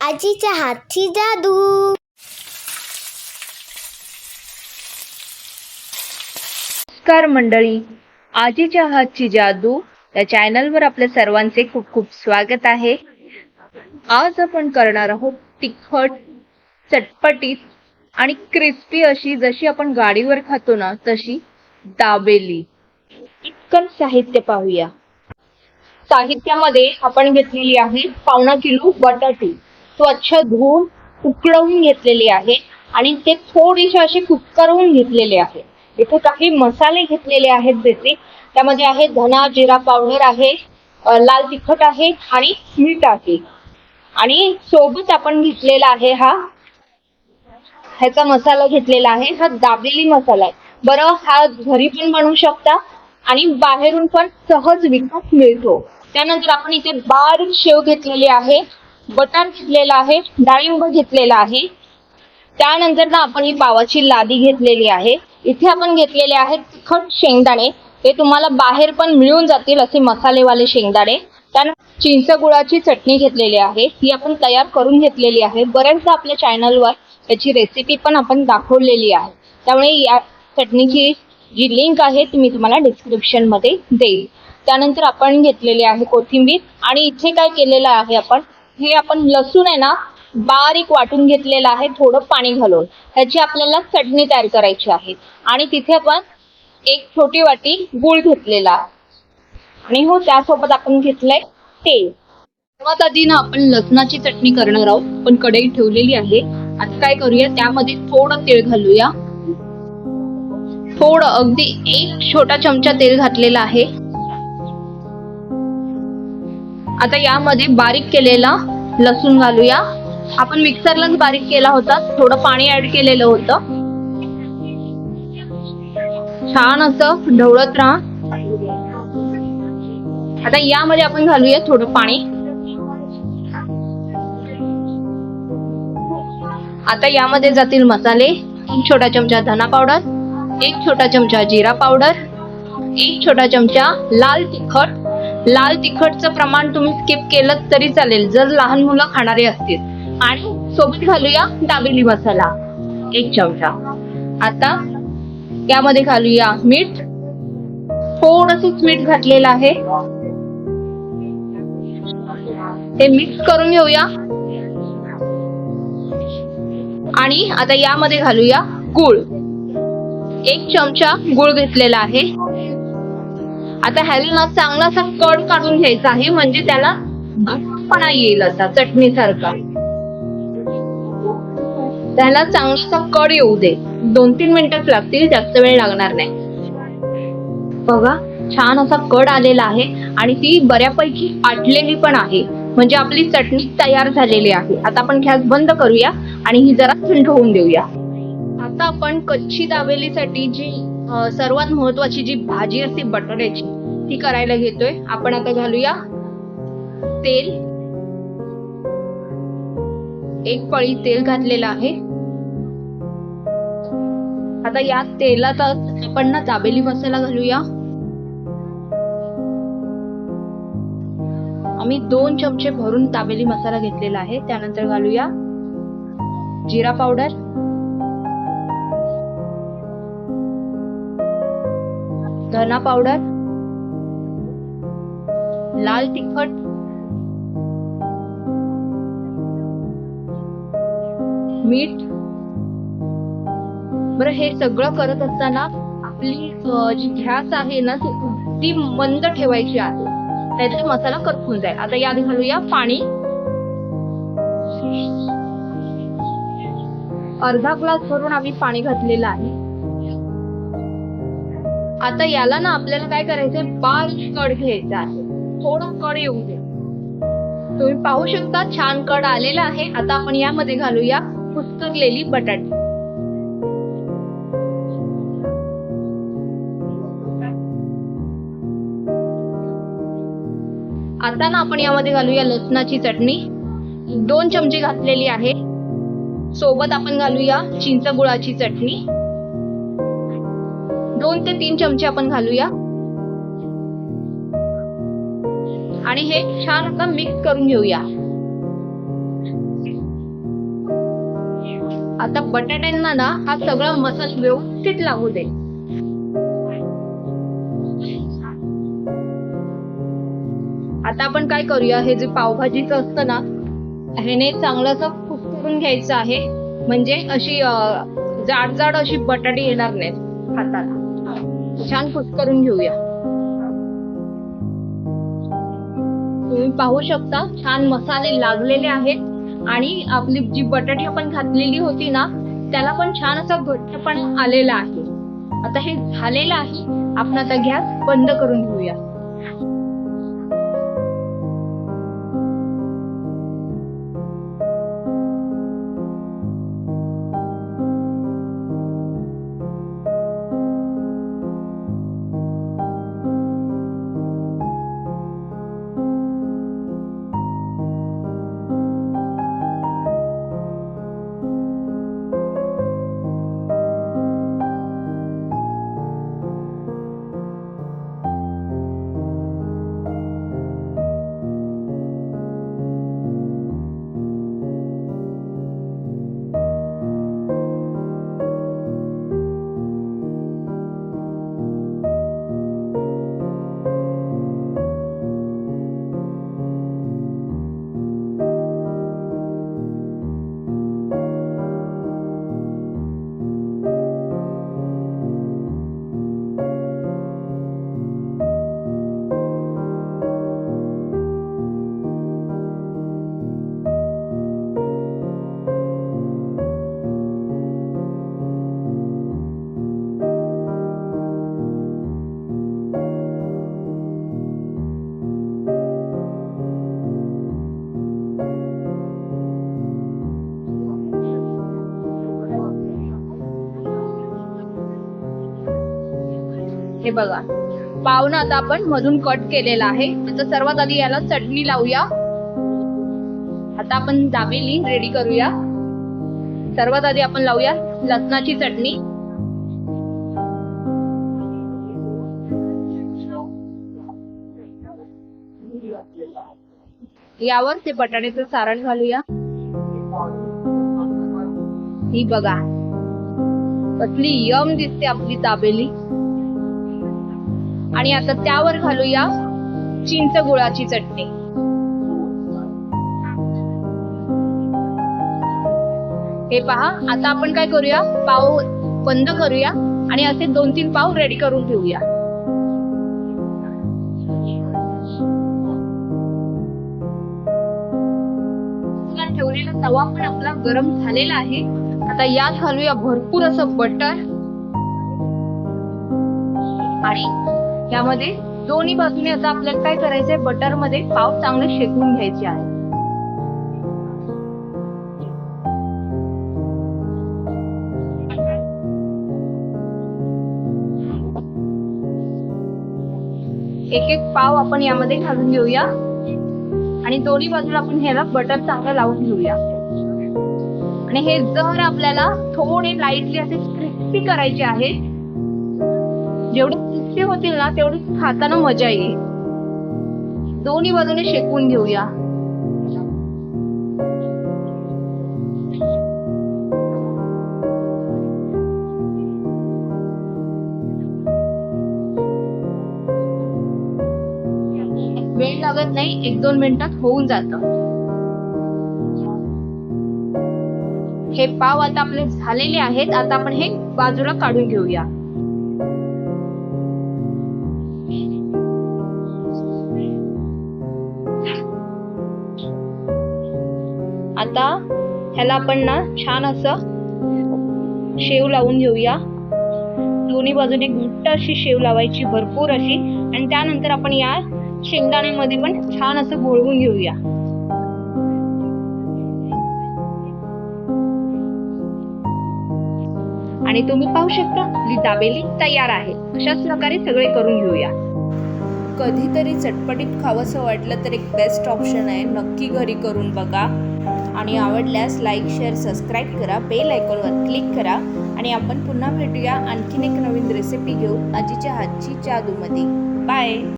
आजीच्या हातची जादू. नमस्कार मंडळी. आजीच्या हातची जादू या चॅनलवर आपल्या सर्वांचे खूप खूप स्वागत आहे. आज आपण करणार आहोत तिखट चटपटीत आणि क्रिस्पी अशी जशी आपण गाडीवर खातो ना तशी दाबेली. इतकं साहित्य पाहूया. साहित्यामध्ये आपण घेतलेली आहे पावणा किलो बटाटे. स्वच्छ धुवून उकळवून घेतलेले आहे आणि ते थोडेसे असे कुस्करवून घेतलेले आहे. इथे काही मसाले घेतलेले आहेत बेसिक. त्यामध्ये आहे धना जिरा पावडर आहे लाल तिखट आहे आणि मीठ आहे. आणि सोबत आपण घेतलेला आहे हा ह्याचा मसाला घेतलेला आहे हा दाबेली मसाला आहे. बरं हा घरी पण बनवू शकता आणि बाहेरून पण सहज विकत मिळतो. त्यानंतर आपण इथे बारीक शेव घेतलेली आहे. बटर घेतलेला आहे डाळिंब घेतलेला आहे. त्यानंतर ना आपण ही पावाची लादी घेतलेली आहे. इथे आपण घेतलेले आहेत तिखट शेंगदाणे. ते तुम्हाला बाहेर पण मिळून जातील असे मसालेवाले शेंगदाणे. त्यानंतर चिंच गुळाची चटणी घेतलेली आहे. ही आपण तयार करून घेतलेली आहे. बऱ्याचदा आपल्या चॅनलवर त्याची रेसिपी पण आपण दाखवलेली आहे. त्यामुळे या चटणीची जी लिंक आहे ती मी तुम्हाला डिस्क्रिप्शनमध्ये देईल. त्यानंतर आपण घेतलेली आहे कोथिंबीर आणि इथे काय केलेलं आहे आपण हे आपण लसूण आहे ना बारीक वाटून घेतलेलं आहे थोडं पाणी घालून. ह्याची आपल्याला चटणी तयार करायची आहे. आणि तिथे आपण एक छोटी वाटी गूळ घेतलेला आहे. आणि हो त्यासोबत आपण घेतलंय तेल. सर्वात आधी ना आपण लसणाची चटणी करणार आहोत पण कढई ठेवलेली आहे. आता काय करूया त्यामध्ये थोडं तेल घालूया. थोडं अगदी एक छोटा चमचा तेल घातलेला आहे. आता यामध्ये बारीक केलेला लसूण घालूया. आपण मिक्सरलाच बारीक केला होता. थोडं पाणी ऍड केलेलं होतं. छान असं ढवळत राहा. आता यामध्ये आपण घालूया थोडं पाणी. आता यामध्ये जातील मसाले. एक छोटा चमचा धना पावडर एक छोटा चमचा जिरा पावडर एक छोटा चमचा लाल तिखट लाल तिखटचं प्रमाण तुम्ही स्किप केलं तरी चालेल. जर लहान मुलं खाणारे असतील. आणि सोबत घालूया दाबेली मसाला. एक चमचा. आता यामध्ये घालूया मीठ. थोडस मीठ घातलेलं आहे. ते मिक्स करून घेऊया. आणि आता यामध्ये घालूया गुळ. एक चमचा गुळ घेतलेला आहे. आता ह्याला चांगला असा कड काढून घ्यायचा आहे म्हणजे त्याला घट्टपणा येईल असा चटणीसारखा. त्याला चांगलासा कड येऊ दे. दोन तीन मिनिटच लागतील जास्त वेळ लागणार नाही. बघा छान असा कड आलेला आहे आणि ती बऱ्यापैकी आटलेली पण आहे. म्हणजे आपली चटणी तयार झालेली आहे. आता आपण गॅस बंद करूया आणि ही जरा थंड होऊन देऊया. आता आपण कच्ची दाबेलीसाठी जी सर्वात महत्वाची जी भाजी असते बटाट्याची ती करायला घेतोय. आपण आता घालूया तेल. एक पळी तेल घातलेलं आहे. आता या तेलात आपण ना दाबेली मसाला घालूया. आम्ही दोन चमचे भरून दाबेली मसाला घेतलेला आहे. त्यानंतर घालूया जिरा पावडर. धना पावडर लाल तिखट मीठ. बरं हे सगळं करत असताना आपली जी घ्यास आहे ना ती ती मंद ठेवायची आहे. नाहीतर मसाला करपून जाईल. आता यात घालूया पाणी. अर्धा ग्लास भरून आम्ही पाणी घातलेलं आहे. आता याला ना आपल्याला काय करायचंय? बारीक कड घ्यायचा आहे थोडा कड येऊ दे. तुम्ही पाहू शकता छान कड आलेला आहे. आता आपण यामध्ये घालूया कुस्करलेली बटाटे. आता ना आपण यामध्ये घालूया लसणाची चटणी. दोन चमचे घातलेली आहे. सोबत आपण घालूया चिंच गुळाची चटणी. दोन ते तीन चमचे आपण घालूया. आणि हे छान आता मिक्स करून घेऊया. आता बटाट्यांना ना हा सगळा मसाला व्यवस्थित लागू दे. आता आपण काय करूया हे जे पावभाजीचं असतं ना ह्याने चांगलं असं कुस्करून घ्यायचं आहे. म्हणजे अशी जाड जाड अशी बटाटी येणार नाहीत हाताला. छान कुस्करून घेऊया. तुम्ही पाहू शकता छान मसाले लागलेले आहेत आणि आपली जी बटाटी आपण घातलेली होती ना त्याला पण छान असा घट्टपणा आलेला आहे. आता हे झालेलं आहे. आपण आता गॅस बंद करून घेऊया. हे बघा. पाव ना आता आपण मधून कट केलेला आहे. आता सर्वात आधी याला चटणी लावूया. आता आपण दाबेली रेडी करूया. सर्वात आधी आपण लावूया लसणाची चटणी. यावर ते बटाट्याचं सारण घालूया. ही बघा. कसली यम दिसते आपली दाबेली. आणि आता त्यावर घालूया चिंच गुळाची चटणी. हे पहा आता आपण काय करूया? पाव बंद करूया आणि असे दोन तीन पाव रेडी करून ठेवूया. ठेवलेला तवा पण आपला गरम झालेला आहे. आता यात घालूया भरपूर असं बटर आणि यामध्ये दोन्ही बाजूने आता आपल्याला काय करायचंय? बटरमध्ये पाव चांगले शेकून घ्यायचे आहे. एक एक पाव आपण यामध्ये घालून घेऊया. आणि दोन्ही बाजूला आपण ह्याला बटर चांगलं लावून घेऊया. आणि हे जर आपल्याला थोडे लाईटली असे क्रिस्पी करायचे आहे जेवढे क्रिस्पी होतील ना तेवढी खाताना मजा येईल. दोन्ही बाजूने शेकून घेऊया. वेळ लागत नाही एक दोन मिनिटात होऊन जात. हे पाव आता आपले झालेले आहेत आता आपण हे बाजूला काढून घेऊया. आता ह्याला आपण ना छान असं शेव लावून घेऊया. दोन्ही बाजूने घट्ट अशी शेव लावायची भरपूर अशी. आणि त्यानंतर आपण या शेंगदाण्यामध्ये पण छान असं गोळवून घेऊया. आणि तुम्ही पाहू शकता आपली दाबेली तयार आहे. अशाच प्रकारे सगळे करून घेऊया. कधीतरी चटपटीत खावंसं वाटलं तर एक बेस्ट ऑप्शन आहे. नक्की घरी करून बघा. आणि आवडल्यास लाईक शेअर सबस्क्राईब करा. बेल आयकॉनवर क्लिक करा. आणि आपण पुन्हा भेटूया आणखीन एक नवीन रेसिपी घेऊन आजीच्या हातची जादूमध्ये. बाय